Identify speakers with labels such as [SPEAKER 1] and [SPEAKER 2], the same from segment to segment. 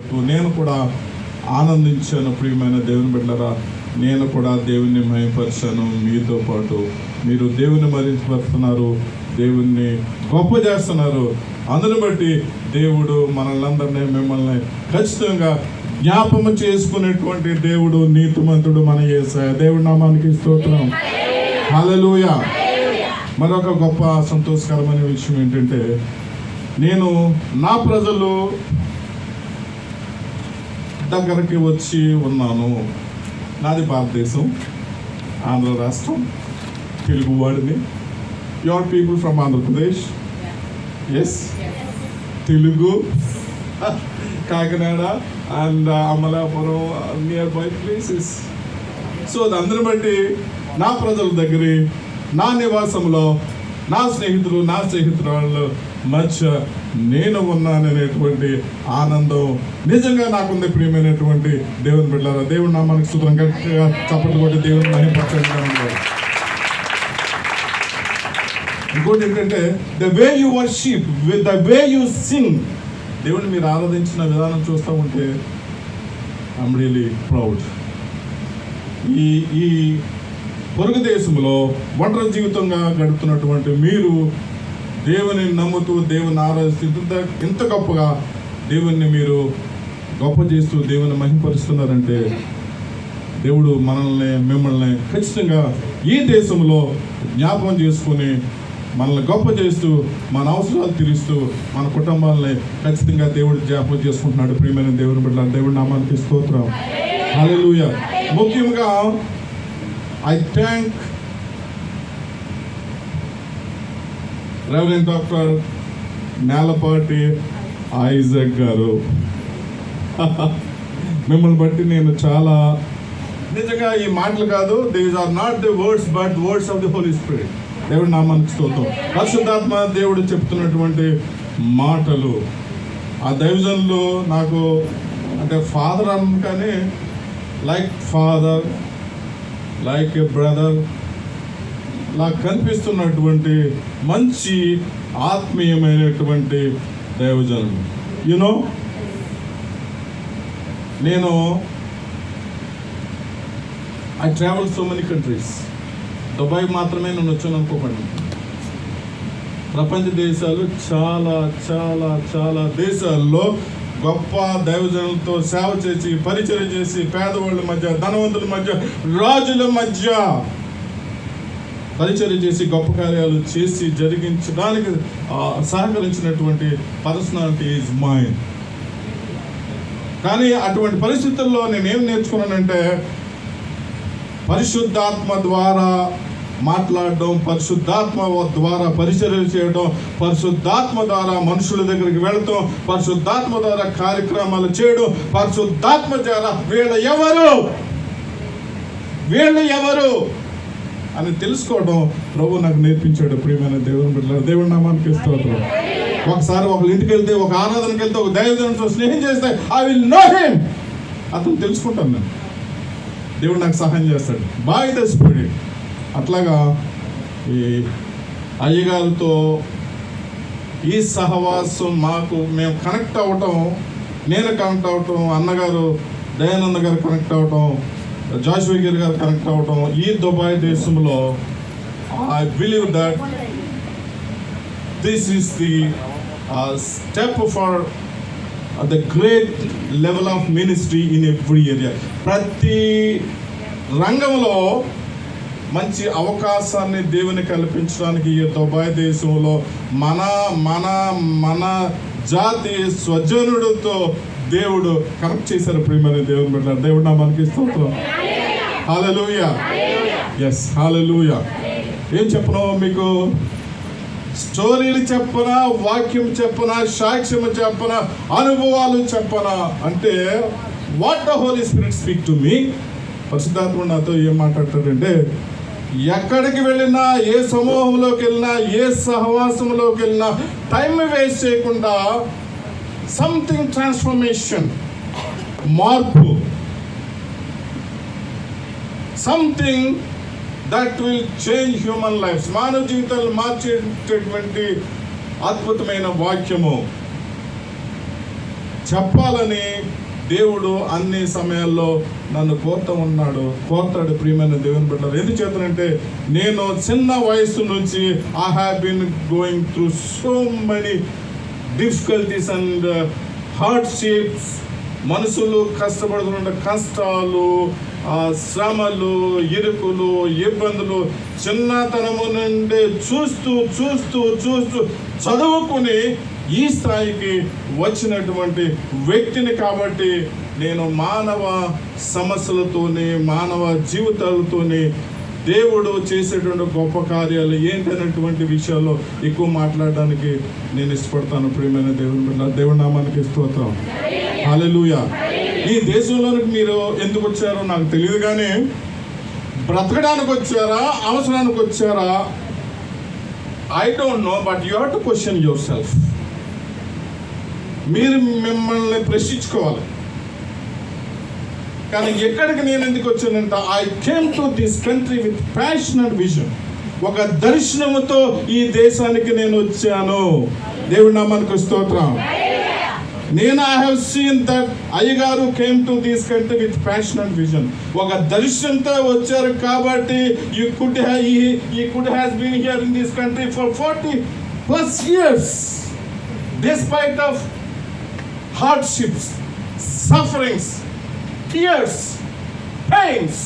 [SPEAKER 1] నేను కూడా ఆనందించాను ప్రియమైన దేవుని బిడ్డరా నేను కూడా దేవుణ్ణి మయపరిచాను మీతో పాటు మీరు దేవుని మరించపరుస్తున్నారు దేవుణ్ణి గొప్ప చేస్తున్నారు. అందుని బట్టి దేవుడు మనల్ని మిమ్మల్ని ఖచ్చితంగా జ్ఞాపము చేసుకునేటువంటి దేవుడు నీతిమంతుడు మన యేసయ్య. దేవుడి నామానికి స్తోత్రం. హల్లెలూయ. మరొక గొప్ప సంతోషకరమైన విషయం ఏంటంటే నేను నా ప్రజలు దగ్గరికి వచ్చి ఉన్నాను. నాది భారతదేశం. ఆంధ్ర రాష్ట్రం. తెలుగు వాడిని. Your people from Andhra Pradesh yes Telugu. Kakinada and uh, Amalapuram nearby places so అది అందరిని బట్టి నా ప్రజల దగ్గర నా నివాసంలో నా స్నేహితులు నా స్నేహితురాళ్ళు మధ్య నేను ఉన్నాననేటువంటి ఆనందం నిజంగా నాకుంది ప్రియమైనటువంటి దేవుని బిడ్డారా దేవుడు నా మనకు సూత్రం గట్టిగా చప్పట్లు కొట్టి దేవుని మహిమపరచండి ఇంకోటి ఏంటంటే the way you worship with the way you sing దేవుని మీరు ఆరాధించిన విధానం చూస్తూ ఉంటే ఐమ్ రియలీ ప్రౌడ్ ఈ ఈ పొరుగు దేశంలో ఒంటరి జీవితంగా గడుపుతున్నటువంటి మీరు దేవుని నమ్ముతూ దేవుని ఆరాధిస్తూ ఇంత గొప్పగా దేవుణ్ణి మీరు గొప్ప చేస్తూ దేవుని మహింపరుస్తున్నారంటే దేవుడు మనల్ని మిమ్మల్ని ఖచ్చితంగా ఈ దేశంలో జ్ఞాపకం చేసుకొని మనల్ని గొప్ప చేస్తూ మన అవసరాలు తీరుస్తూ మన కుటుంబాలని ఖచ్చితంగా దేవుడు జ్ఞాపకం చేసుకుంటున్నాడు. ప్రియమైన దేవుని బిడ్డ దేవుడి నామానికి స్తోత్రం. హల్లెలూయా. ముఖ్యంగా I thank Reverend doctor Nelapati Isaac garu. మిమ్మల్ని బట్టి నేను చాలా నిజంగా ఈ మాటలు కాదు these are not the words but words of the holy spirit నా నామానికి స్తోత్రం. పరిశుద్ధాత్మ దేవుడు చెప్తున్నటువంటి మాటలు. ఆ దైవజన్లు నాకు అంటే ఫాదర్ అన్న కానీ like father like a brother నాకు కనిపిస్తున్నటువంటి మంచి ఆత్మీయమైనటువంటి దైవజనులు యునో నేను I travel so many countries Dubai మాత్రమే నేను వచ్చాను అనుకోకండి. ప్రపంచ దేశాలు చాలా చాలా చాలా దేశాల్లో గొప్ప దైవజనులతో సేవ చేసి పరిచయం చేసి పేదవాళ్ళ మధ్య ధనవంతుల మధ్య రాజుల మధ్య పరిచయం చేసి గొప్ప కార్యాలు చేసి జరిగించడానికి సహకరించినటువంటి పర్సనాలిటీ ఈజ్ మైండ్ కానీ అటువంటి పరిస్థితుల్లో నేనేం నేర్చుకున్నానంటే పరిశుద్ధాత్మ ద్వారా మాట్లాడడం పరిశుద్ధాత్మ ద్వారా పరిచర్యలు చేయడం పరిశుద్ధాత్మ ద్వారా మనుషుల దగ్గరికి వెళతాం పరిశుద్ధాత్మ ద్వారా కార్యక్రమాలు చేయడం పరిశుద్ధాత్మ ద్వారా వీళ్ళ ఎవరు? వీళ్ళు ఎవరు? అని తెలుసుకోవడం ప్రభు నాకు నేర్పించాడు ప్రియమైన దేవుని బిడ్డ దేవుడి నామానికి స్తోత్రం. ఒకసారి ఒక ఇంటికి వెళ్తే ఒక ఆరాధనకి వెళ్తే ఒక దైవజనంతో స్నేహం చేస్తే ఐ విల్ నో హిమ్ అతను తెలుసుకుంటాను నేను. దేవుడు నాకు సహాయం చేస్తాడు. బాయ్ ద స్పిరిట్ అట్లాగా ఈ అయ్యగారితో ఈ సహవాసం మాకు మేము కనెక్ట్ అవ్వటం నేను కనెక్ట్ అవ్వటం అన్నగారు దయానంద గారు కనెక్ట్ అవ్వటం జాషువగిరి గారు కనెక్ట్ అవ్వటం ఈ దుబాయ్ దేశంలో I believe that this is the step for the great level of ministry in every area ప్రతి రంగంలో మంచి అవకాశాన్ని దేవుని కల్పించడానికి ఈ దుబాయ్ దేశంలో మన మన మన జాతి స్వజనుడితో దేవుడు కనెక్ట్ చేశారు ప్రియమైన దేవుని బిడ్డ దేవుడు నా మనకి స్తోత్రం. హాలూయ ఎస్ హాలూయ ఏం చెప్పను మీకు? స్టోరీలు చెప్పనా వాక్యం చెప్పనా సాక్ష్యం చెప్పనా అనుభవాలు చెప్పనా అంటే what the holy spirit speak to me పరిశుద్ధాత్మ నాతో ఏం మాట్లాడతాడంటే ఎక్కడికి వెళ్ళినా ఏ సమూహంలోకి వెళ్ళినా ఏ సహవాసంలోకి వెళ్ళినా టైం వేస్ట్ చేయకుండా సంథింగ్ ట్రాన్స్ఫర్మేషన్ మార్పు something that will change human life మానవ జీవితాలు మార్చేటటువంటి అద్భుతమైన వాక్యము. చెప్పాలని దేవుడు అన్ని సమయాల్లో నన్ను కోరుతూ ఉన్నాడు. కోరుతాడు ప్రియమైన దేవుని బిడ్డలు ఎందుకు చేతనంటే నేను చిన్న వయసు నుంచి I have been going through so many difficulties and hardships మనుషులు కష్టపడుతున్న కష్టాలు శ్రమలు ఇరుకులు ఇబ్బందులు చిన్నతనము నుండి చూస్తూ చూస్తూ చూస్తూ చదువుకుని ఈ స్థాయికి వచ్చినటువంటి వ్యక్తిని కాబట్టి నేను మానవ సమస్యలతోనే మానవ జీవితాలతోనే దేవుడు చేసేటువంటి గొప్ప కార్యాలు ఏంటనేటువంటి విషయాల్లో ఎక్కువ మాట్లాడడానికి నేను ఇష్టపడతాను. ప్రియమైన దేవుని బిడ్డ దేవుడి నామానికి స్తోత్రం. హల్లెలూయా. ఈ దేశంలోనికి మీరు ఎందుకు వచ్చారో నాకు తెలియదు కానీ బ్రతకడానికి వచ్చారా అవసరానికి వచ్చారా? I don't know but you have to question yourself మీరు మిమ్మల్ని ప్రశ్నించుకోవాలి. కానీ ఎక్కడికి నేను ఎందుకు వచ్చానంటే I came to this country with passion and vision ఒక దర్శనముతో ఈ దేశానికి నేను వచ్చాను. దేవుడి నామానికి స్తోత్రం. నేను ఐ హావ్ సీన్ దట్ అయ్యగారు came to this country with passion and vision ఒక దర్శనంతో వచ్చారు కాబట్టి you could he could has been here in this country for forty plus years despite of hardships, sufferings, tears, pains,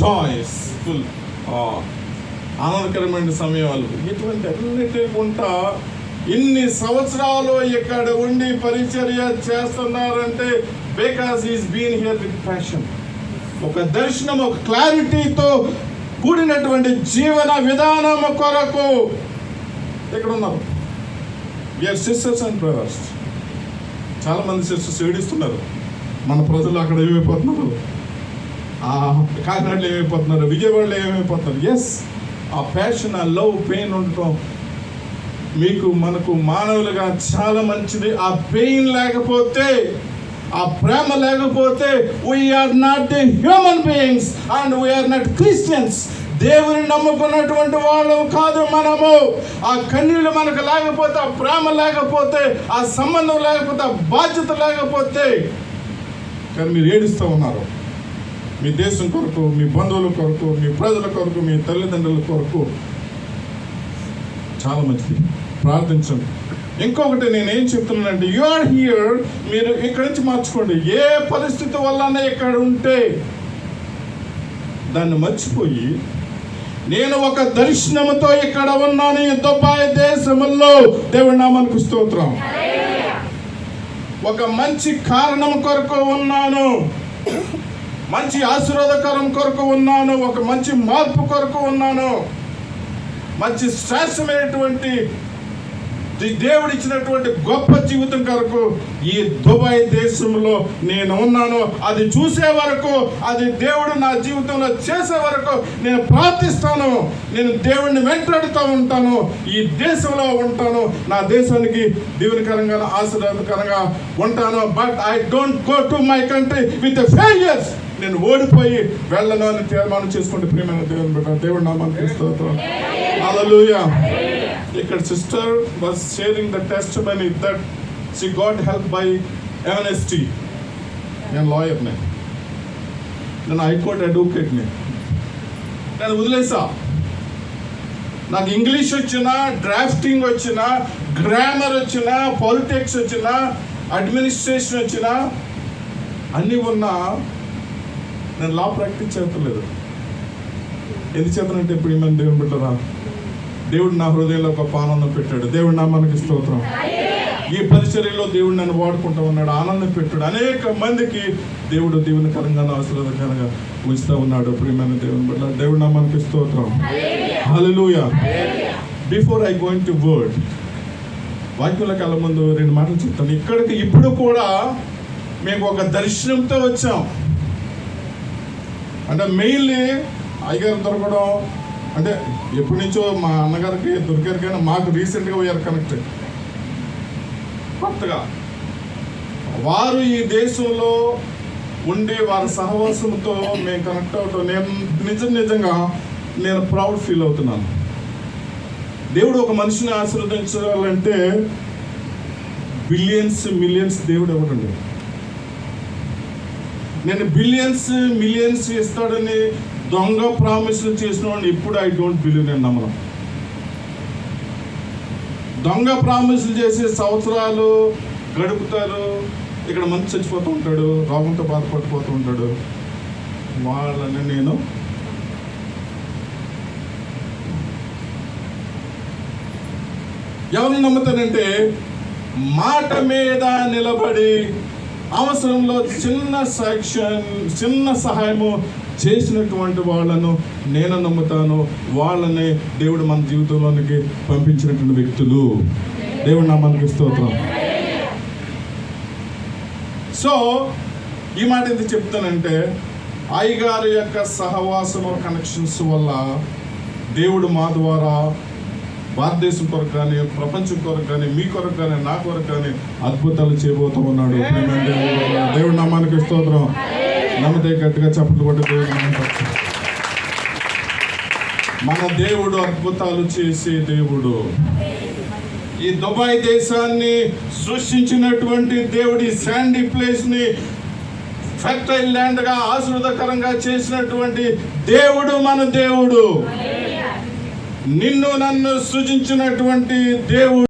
[SPEAKER 1] joys, full ఆనందకరమైన సమయాలు. ఇటువంటి అన్నిటి గుంటా ఇన్ని సంవత్సరాలు ఇక్కడ ఉండి పరిచర్య చేస్తున్నారంటే because is been here with passion ఒక దర్శనం ఒక క్లారిటీతో కూడినటువంటి జీవన విధానం కొరకు ఇక్కడ ఉన్నారు. విఆర్ సిస్టర్స్ అండ్ బ్రదర్స్ చాలా మంది సిస్టర్స్ ఏడుస్తున్నారు మన ప్రజలు అక్కడ ఏమైపోతున్నారు? ఆ కాకినాడలో ఏమైపోతున్నారు? విజయవాడలో ఏమైపోతున్నారు? ఎస్ ఆ ప్యాషన్ ఆ లవ్ పెయిన్ ఉండటం మీకు మనకు మానవులుగా చాలా మంచిది. ఆ పెయిన్ లేకపోతే ఆ ప్రేమ లేకపోతే we are not the human beings and we are not Christians దేవుని నమ్ముకున్నటువంటి వాళ్ళు కాదు మనము. ఆ కన్నీళ్ళు మనకు లేకపోతే ఆ ప్రేమ లేకపోతే ఆ సంబంధం లేకపోతే ఆ బాధ్యత లేకపోతే. కానీ మీరు ఏడుస్తూ ఉన్నారు. మీ దేశం కొరకు మీ బంధువుల కొరకు మీ ప్రజల కొరకు మీ తల్లిదండ్రుల కొరకు. చాలా మంచిది. ప్రార్థించండి. ఇంకొకటి నేను ఏం చెప్తున్నానంటే యు ఆర్ హియర్ మీరు ఇక్కడి నుంచి మార్చుకోండి. ఏ పరిస్థితి వల్లనే ఇక్కడ ఉంటే దాన్ని మర్చిపోయి నేను ఒక దర్శనముతో ఇక్కడ ఉన్నాను. ఈ దుబాయ్ దేశంలో దేవుడి నామానికి స్తోత్రం. ఒక మంచి కారణం కొరకు ఉన్నాను. మంచి ఆశీర్వాదకరం కొరకు ఉన్నాను. ఒక మంచి మార్పు కొరకు ఉన్నాను. మంచి శ్రేష్టమైనటువంటి దేవుడు ఇచ్చినటువంటి గొప్ప జీవితం కొరకు ఈ దుబాయ్ దేశంలో నేను ఉన్నాను. అది చూసే వరకు అది దేవుడు నా జీవితంలో చేసే వరకు నేను ప్రార్థిస్తాను. నేను దేవుడిని వెంటాడుతూ ఉంటాను. ఈ దేశంలో ఉంటాను. నా దేశానికి దీవెనకరంగా ఆశీర్వాదకరంగా ఉంటాను. But I don't go to my country with failures నేను ఓడిపోయి వెళ్ళను అని తీర్మానం చేసుకుంటే ప్రియమైన దేవుని బిడ్డ దేవుడు నామానికి స్తోత్రం. ఇక్కడ sister was sharing the testimony that she got help by MNST నేను లాయర్ని నేను హైకోర్టు అడ్వకేట్ని నేను వదిలేసా. నాకు ఇంగ్లీష్ వచ్చినా డ్రాఫ్టింగ్ వచ్చినా గ్రామర్ వచ్చినా పాలిటిక్స్ వచ్చినా అడ్మినిస్ట్రేషన్ వచ్చినా అన్నీ ఉన్నా నేను లా ప్రాక్టీస్ చేస్తలేదు. ఎందుకు చేతనంటే ఇప్పుడు ఏమైనా దేవుని బిడ్డరా? దేవుడు నా హృదయంలో ఒక ఆనందం పెట్టాడు. దేవుడు నా మనకి స్తోత్రం. ఈ పరిచర్యలో దేవుడు నన్ను వాడుకుంటూ ఉన్నాడు ఆనందం పెట్టాడు. అనేక మందికి దేవుడు దేవునికరంగా ఆశీర్వాదకరంగా ఉంచుతూ ఉన్నాడు ప్రియమైన దేవుని బిడ్డ దేవుడు నా మనకి స్తోత్రం. Hallelujah before I going to word వాక్యంలోకి వెళ్ళ ముందు రెండు మాటలు చెప్తాను. ఇక్కడికి ఇప్పుడు కూడా మేము ఒక దర్శనంతో వచ్చాం. అంటే మెయిన్లీ అయ్యగారు దొరకడం అంటే ఎప్పటి నుంచో మా అన్నగారికి దొరికారు కానీ మాకు రీసెంట్గా పోయారు కనెక్ట్ కొత్తగా. వారు ఈ దేశంలో ఉండి వారి సహవాసంతో మేము కనెక్ట్ అవటం నేను నిజం నిజంగా నేను ప్రౌడ్ ఫీల్ అవుతున్నాను. దేవుడు ఒక మనిషిని ఆశీర్వదించాలంటే బిలియన్స్ మిలియన్స్ దేవుడు ఎవడండి? నేను బిలియన్స్ మిలియన్స్ ఇస్తాడని దొంగ ప్రామిసులు చేసిన వాడిని ఇప్పుడు ఐ డోంట్ బిలీవ్ నేను నమ్మను. దొంగ ప్రామిసులు చేసే సంవత్సరాలు గడుపుతారు ఇక్కడ మంచి చచ్చిపోతూ ఉంటాడు రోగంతో బాధపడిపోతూ ఉంటాడు. వాళ్ళని నేను ఎవరిని నమ్ముతానంటే మాట మీద నిలబడి అవసరంలో చిన్న సెక్షన్ చిన్న సహాయము చేసినటువంటి వాళ్ళను నేను నమ్ముతాను. వాళ్ళని దేవుడు మన జీవితంలోనికి పంపించినటువంటి వ్యక్తులు. దేవుడు నా మనకి స్తోత్రం. సో ఈ మాట ఎందుకు చెప్తానంటే అయ్యగారి యొక్క సహవాసము కనెక్షన్స్ వల్ల దేవుడు మా ద్వారా భారతదేశం కొరకు కానీ ప్రపంచం కొరకు కానీ మీ కొరకు కానీ నా కొరకు కానీ అద్భుతాలు చేయబోతూ ఉన్నాడు. దేవుడి నామానికి స్తోత్రం. నమ్మతే గట్టిగా చప్పట్లు కొట్టి దేవుడి నామానికి మన దేవుడు అద్భుతాలు చేసే దేవుడు. ఈ దుబాయ్ దేశాన్ని సృష్టించినటువంటి దేవుడి శాండీ ప్లేస్ని ఫెర్టైల్ ల్యాండ్గా ఆశీర్వదకరంగా చేసినటువంటి దేవుడు మన దేవుడు. నిన్ను నన్ను సృజించినటువంటి దేవుడు